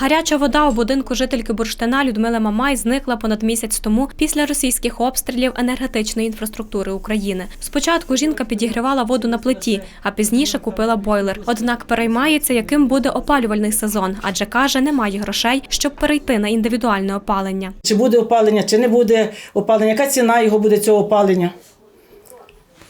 Гаряча вода у будинку жительки Бурштина Людмили Мамай зникла понад місяць тому після російських обстрілів енергетичної інфраструктури України. Спочатку жінка підігрівала воду на плиті, а пізніше купила бойлер. Однак переймається, яким буде опалювальний сезон, адже каже, немає грошей, щоб перейти на індивідуальне опалення. Чи буде опалення, чи не буде опалення, яка ціна його буде цього опалення.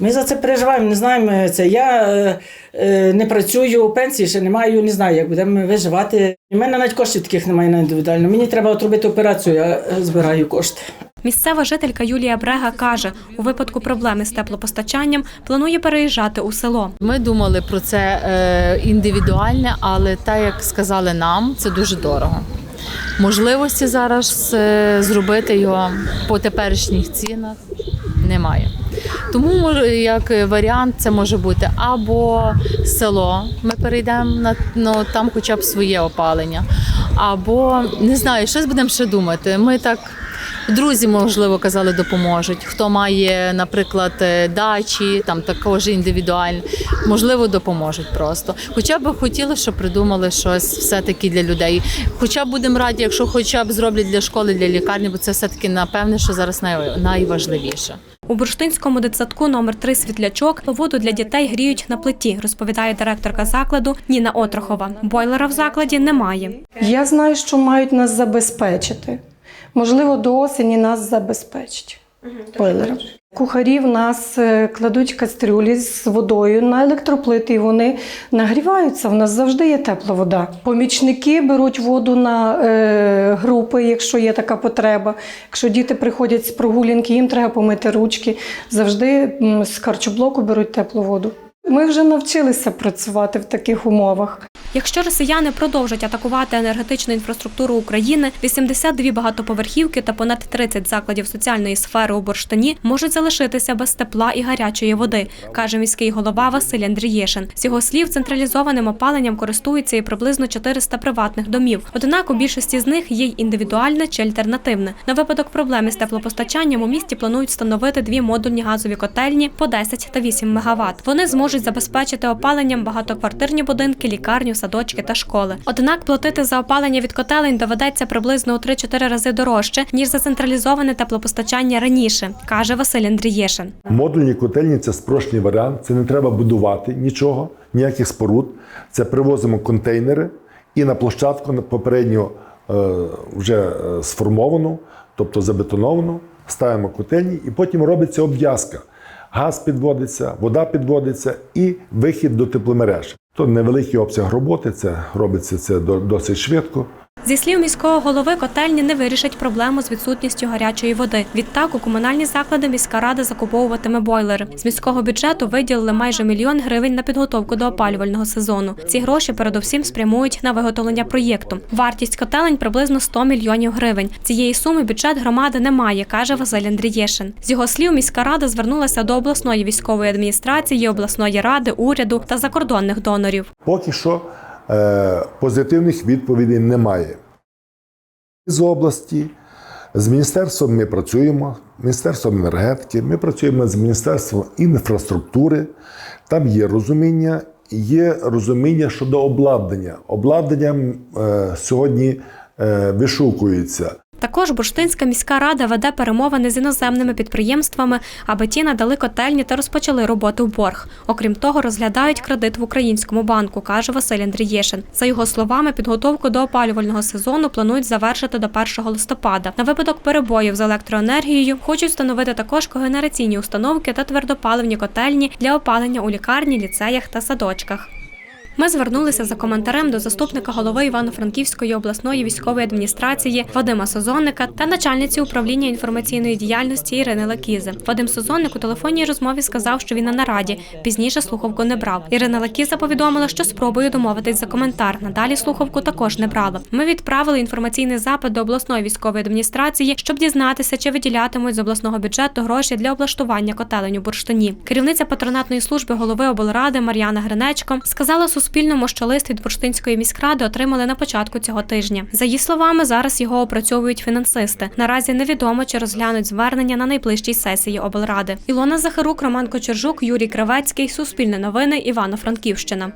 Ми за це переживаємо, не знаємо це. Я е, е, не працюю, пенсії ще не маю, не знаю, як будемо виживати. У мене навіть коштів таких немає на індивідуально. Мені треба от робити операцію, я е, збираю кошти. Місцева жителька Юлія Брега каже, у випадку проблеми з теплопостачанням планує переїжджати у село. Ми думали про це е, індивідуальне, але так як сказали нам, це дуже дорого. Можливості зараз е, зробити його по теперішніх цінах немає. Тому як варіант це може бути або село, ми перейдемо на ну, там хоча б своє опалення, або не знаю, щось будемо ще думати. Ми так. Друзі, можливо, казали, допоможуть. Хто має, наприклад, е, дачі, там також індивідуальні, можливо, допоможуть просто. Хоча б хотіли, щоб придумали щось все-таки для людей. Хоча б будемо раді, якщо хоча б зроблять для школи, для лікарні, бо це все-таки напевне, що зараз най- найважливіше. У бурштинському дитсадку номер 3 світлячок воду для дітей гріють на плиті, розповідає директорка закладу Ніна Отрохова. Бойлера в закладі немає. Я знаю, що мають нас забезпечити. Можливо, до осені нас забезпечать бойлером. Кухарі в нас е, кладуть кастрюлі з водою на електроплити, і вони нагріваються. В нас завжди є тепла вода. Помічники беруть воду на е, групи, якщо є така потреба. Якщо діти приходять з прогулянки, їм треба помити ручки. Завжди з харчоблоку беруть теплу воду. Ми вже навчилися працювати в таких умовах. Якщо росіяни продовжать атакувати енергетичну інфраструктуру України, 82 багатоповерхівки та понад 30 закладів соціальної сфери у Бурштині можуть залишитися без тепла і гарячої води, каже міський голова Василь Андрієшин. З його слів, централізованим опаленням користуються і приблизно 400 приватних домів. Однак у більшості з них є й індивідуальне чи альтернативне. На випадок проблеми з теплопостачанням у місті планують встановити дві модульні газові котельні по 10 та 8 МВт. Вони зможуть забезпечити опаленням багатоквартирні будинки, лікарню, садочки та школи. Однак платити за опалення від котелень доведеться приблизно у 3-4 рази дорожче ніж за централізоване теплопостачання раніше, каже Василь Андрієшин. Модульні котельні це спрощений варіант. Це не треба будувати нічого, ніяких споруд. Це привозимо контейнери і на площадку попередньо е, вже е, сформовану, тобто забетоновану, ставимо котельні і потім робиться обв'язка. Газ підводиться, вода підводиться і вихід до тепломереж. То невеликий обсяг роботи, це робиться це до- досить швидко. Зі слів міського голови, котельні не вирішать проблему з відсутністю гарячої води. Відтак у комунальні заклади міська рада закуповуватиме бойлери. З міського бюджету виділили майже мільйон гривень на підготовку до опалювального сезону. Ці гроші передусім спрямують на виготовлення проєкту. Вартість котелень приблизно 100 мільйонів гривень. Цієї суми бюджет громади немає, каже Василь Андрієшин. З його слів, міська рада звернулася до обласної військової адміністрації, обласної ради, уряду та закордонних донорів. Поки що позитивних відповідей немає. З області, з міністерством ми працюємо, міністерством енергетики, ми працюємо з міністерством інфраструктури. Там є розуміння, є розуміння щодо обладнання. Обладнання е, сьогодні е, вишукується. Також Бурштинська міська рада веде перемовини з іноземними підприємствами, аби ті надали котельні та розпочали роботу в борг. Окрім того, розглядають кредит в українському банку, каже Василь Андрієшин. За його словами, підготовку до опалювального сезону планують завершити до 1 листопада. На випадок перебоїв з електроенергією хочуть встановити також когенераційні установки та твердопаливні котельні для опалення у лікарні, ліцеях та садочках. Ми звернулися за коментарем до заступника голови Івано-Франківської обласної військової адміністрації Вадима Созонника та начальниці управління інформаційної діяльності Ірини Лакізи. Вадим Созонник у телефонній розмові сказав, що він на нараді. Пізніше слухавку не брав. Ірина Лакіза повідомила, що спробує домовитись за коментар. Надалі слухавку також не брала. Ми відправили інформаційний запит до обласної військової адміністрації, щоб дізнатися, чи виділятимуть з обласного бюджету гроші для облаштування котелень у бурштині. Керівниця патронатної служби голови облради Мар'яна Гринечко сказала Суспільному, що лист від бурштинської міськради отримали на початку цього тижня. За її словами, зараз його опрацьовують фінансисти. Наразі невідомо, чи розглянуть звернення на найближчій сесії облради. Ілона Захарук, Роман Кочержук, Юрій Кравецький, Суспільне новини, Івано-Франківщина.